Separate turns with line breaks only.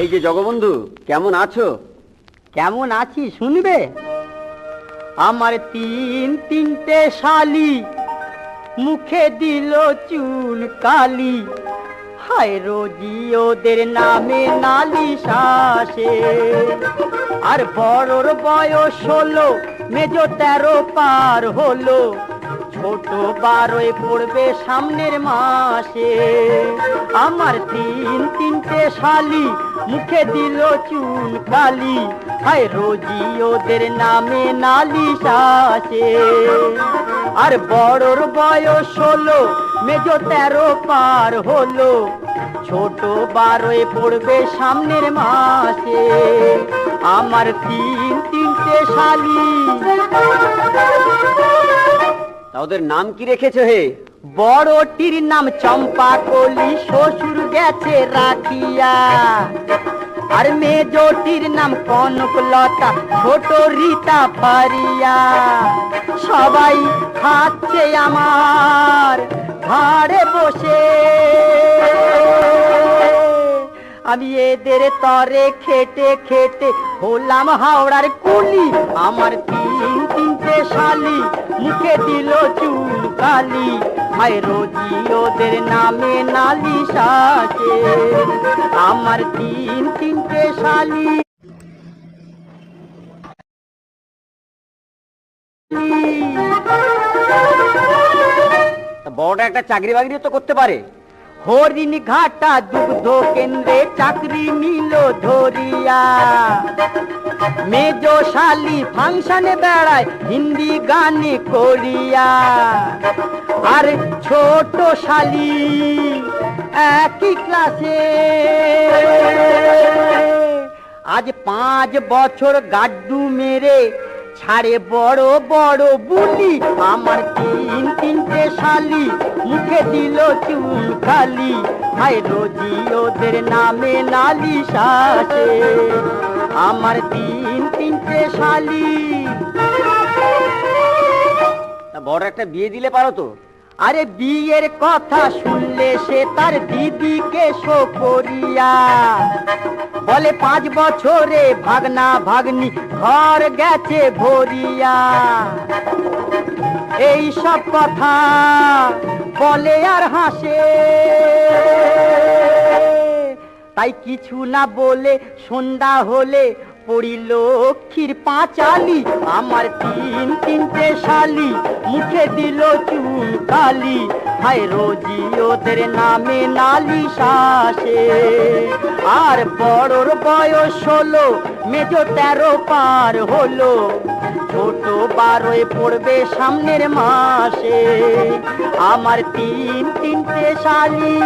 এই যে জগবন্ধু, কেমন আছো?
কেমন আছি, শুনবে? আমার তিন তিনটে শালি, মুখে দিল চুল কালি। হায় রোজি ওদের নামে নালিশ আসে। আর বড়র বয়স হলো, মেজ তেরো পার হলো। ছোট বারোয় পড়বে সামনের মাসে। আমার তিন তিনটে শালি মুখে দিল চুল কালি। হায় রোজি ওদের নামে নালিশ আসে। আর বড়র বয়স হলো, মেজ তেরো পার হলো। ছোট বারোয় পড়বে সামনের মাসে। আমার তিন তিনটে শালি
ওদের নাম কি রেখেছো হে?
বড়টির নাম চম্পা কলি শ্বশুর গেছে রাখিয়া। আর মেজটির নাম কনকলতা, ছোট রীতা পারিয়া সবাই খাচ্ছে আমার ঘাড়ে বসে। আমি এদের তরে খেটে খেটে হলাম হাওড়ার কুলি, আমার তিন শালি মুখে দিল চুল কালি হায় রোজি ওদের নামে নালিশ আছে আমার তিন তিনটে শালি।
তা বড়টা একটা চাকরি বাকরি তো করতে পারে।
হরিণ ঘাটা দুগ্ধ কেন্দ্রে চাকরি নিল ধরিয়া। মেজো শালি ফাংশনে বেড়ায় হিন্দি গানে করিয়া। আর ছোট শালি একই ক্লাসে। আজ পাঁচ বছর গাড্ডু মেরে ছাড়ে বড় বড় বুলি, আমার তিন তিনটে শালি মুখে দিল চুল খালি। হায় রোজি ওদের নামে নালি শাসে আমার তিন তিনটে শালি।
বড় একটা বিয়ে দিলে পারো তো।
আরে বিয়ের কথা শুনলে সে তার দিদিকে শো করিয়া। বলে পাঁচ বছরে ভাগনা ভাগ্নি ঘর গেছে ভরিয়া। এই সব কথা বলে আর হাসে। তাই কিছু না বলে সন্ধ্যা হলে পড়ি লক্ষ্মীর পাঁচালি, আমার তিন তিনটে শালি, মুখে দিল চুল কালি হায় রোজি ওদের নামে নালিশ আসে। আর বড়র বয়স হলো, মেজ তেরো পার হলো। ছোট বারোয় পড়বে সামনের মাসে। আমার তিন তিনটে শালি।